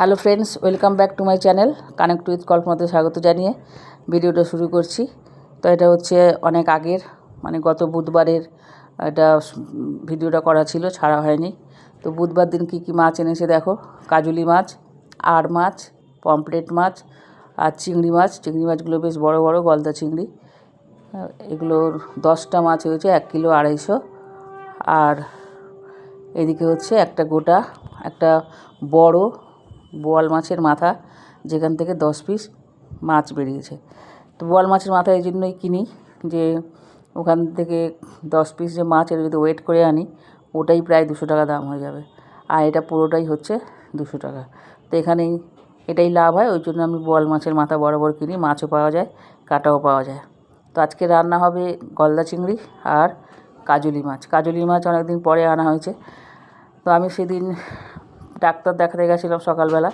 Hello friends, welcome back to my channel connect with কল্পনাতে স্বাগত জানিয়ে ভিডিওটা শুরু করছি। তো এটা হচ্ছে অনেক আগের মানে গত বুধবারের এটা ভিডিওটা করা ছিল, ছাড়া হয়নি। তো বুধবার দিন কী কী মাছ এনেছে দেখো, কাজুলি মাছ আর মাছ পমপ্লেট মাছ আর চিংড়ি মাছ। চিংড়ি মাছগুলো বেশ বড় বড়, গলদা চিংড়ি। এগুলোর দশটা মাছ হয়েছে, এক কিলো আড়াইশো। আর এদিকে হচ্ছে একটা গোটা, একটা বড় বোয়াল মাছের মাথা, যেখান থেকে দশ পিস মাছ বেরিয়েছে। তো বোয়াল মাছের মাথা এই জন্যই কিনি যে ওখান থেকে দশ পিস যে মাছ এটা যদি ওয়েট করে আনি, ওটাই প্রায় দুশো টাকা দাম হয়ে যাবে। আর এটা পুরোটাই হচ্ছে দুশো টাকা। তো এখানেই এটাই লাভ হয়, ওই জন্য আমি বোয়াল মাছের মাথা বরাবর কিনি, মাছও পাওয়া যায়, কাটাও পাওয়া যায়। তো আজকে রান্না হবে গলদা চিংড়ি আর কাজুলি মাছ। কাজুলি মাছ অনেকদিন পরে আনা হয়েছে। তো আমি সেদিন ডাক্তার দেখাতে গেছিলাম সকালবেলা।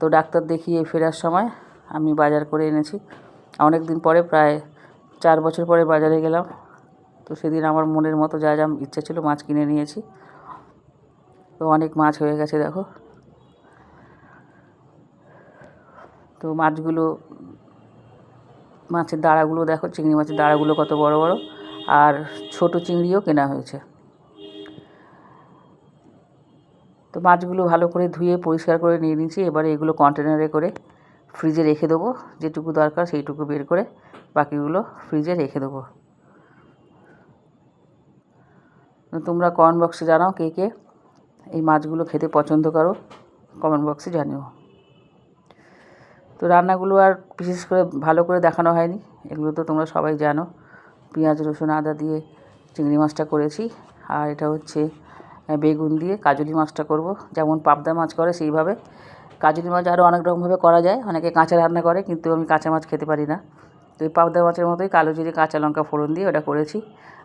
তো ডাক্তার দেখিয়ে ফেরার সময় আমি বাজার করে এনেছি। অনেক দিন পরে, প্রায় চার বছর পরে বাজারে গেলাম। তো সেদিন আমার মনের মতো যা যা ইচ্ছা ছিল মাছ কিনে নিয়েছি। তো অনেক মাছ হয়ে গেছে, দেখো। তো মাছগুলো, মাছের দাঁড়াগুলো দেখো, চিংড়ি মাছের দাঁড়াগুলো কত বড় বড়। আর ছোট চিংড়িও কেনা হয়েছে। তো মাছগুলো ভালো করে ধুয়ে পরিষ্কার করে নিয়ে নিয়েছি। এবারে এগুলো কন্টেনারে করে ফ্রিজে রেখে দেবো। যেটুকু দরকার সেইটুকু বের করে বাকিগুলো ফ্রিজে রেখে দেবো। তোমরা কমেন্ট বক্সে জানাও কে কে এই মাছগুলো খেতে পছন্দ করো। কমেন্ট বক্সে জানিও। তো রান্নাগুলো আর বিশেষ করে ভালো করে দেখানো হয়নি। এগুলো তো তোমরা সবাই জানো। পেঁয়াজ, রসুন, আদা দিয়ে চিংড়ি মাছটা করেছি। আর এটা হচ্ছে বেগুন দিয়ে কাজুলি মাছটা করব। যেমন পাবদা মাছ করে সেইভাবে। কাজুলি মাছ আরও অনেক রকমভাবে করা যায়। অনেকে কাঁচা রান্না করে, কিন্তু আমি কাঁচা মাছ খেতে পারি না। তো এই পাবদা মাছের মতোই কালো জিরে, কাঁচা লঙ্কা ফোড়ন দিয়ে ওটা করেছি।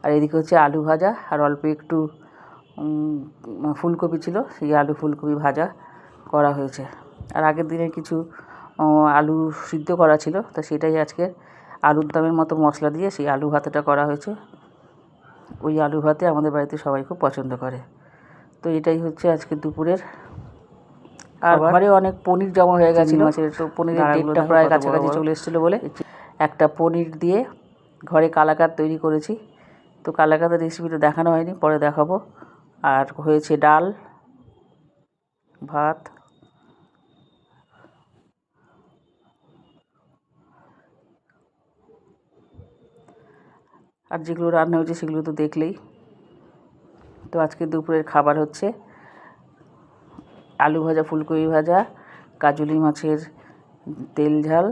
আর এদিকে হচ্ছে আলু ভাজা। আর অল্প একটু ফুলকপি ছিল, সেই আলু ফুলকপি ভাজা করা হয়েছে। আর আগের দিনের কিছু আলু সিদ্ধ করা ছিল, তো সেটাই আজকে আলুর দমের মতো মশলা দিয়ে সেই আলু ভাতেটা করা হয়েছে। ওই আলু ভাতে আমাদের বাড়িতে সবাই খুব পছন্দ করে। তো এটাই হচ্ছে আজকে দুপুরের। আর ঘরে অনেক পনির জমা হয়ে গেছিল। মাছের তো পনিরের ডেটটা প্রায় কাছাকাছি চলে এসেছিল বলে। একটা পনির দিয়ে ঘরে কালাকাত তৈরি করেছি। তো কালাকাতের রেসিপিটা দেখানো হয়নি পরে দেখাবো। আর হয়েছে ডাল ভাত আর যেগুলো রান্না হয়েছে সেগুলো তো দেখলেই। তো আজকে দুপুরের খাবার হচ্ছে আলু ভাজা, ফুলকপি ভাজা, কাজুলি মাছের তেল ঝাল,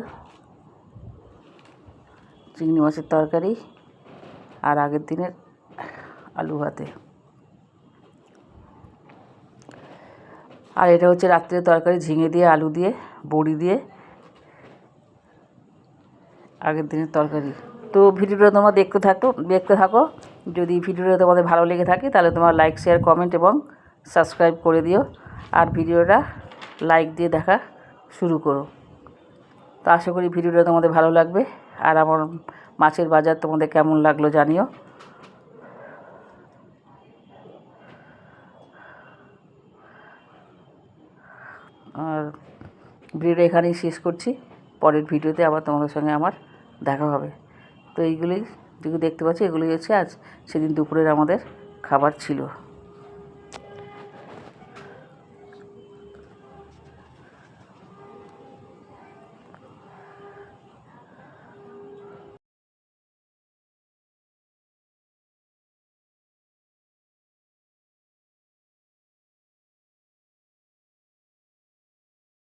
চিংড়ি মাছের তরকারি আর আগের দিনের আলু ভাতে। আর এটা হচ্ছে রাত্রের তরকারি, ঝিঙে দিয়ে, আলু দিয়ে, বড়ি দিয়ে, আগের দিনের তরকারি। তো ভিডিওটা তোমরা দেখতে থাকো দেখতে থাকো। যদি ভিডিওটা তোমাদের ভালো লেগে থাকে, তাহলে তোমার লাইক শেয়ার কমেন্ট এবং সাবস্ক্রাইব করে দিও। আর ভিডিওটা লাইক দিয়ে দেখা শুরু করো। তো আশা করি ভিডিওটা তোমাদের ভালো লাগবে। আর আমার মাছের বাজার তোমাদের কেমন লাগল জানিও। আর ভিডিওটা এখানেই শেষ করছি। পরের ভিডিওতে আবার তোমাদের সঙ্গে আমার দেখা হবে। তো এইগুলোই যেগুলো দেখতে পাচ্ছি এগুলোই হচ্ছে আজ সেদিন দুপুরের আমাদের খাবার ছিল।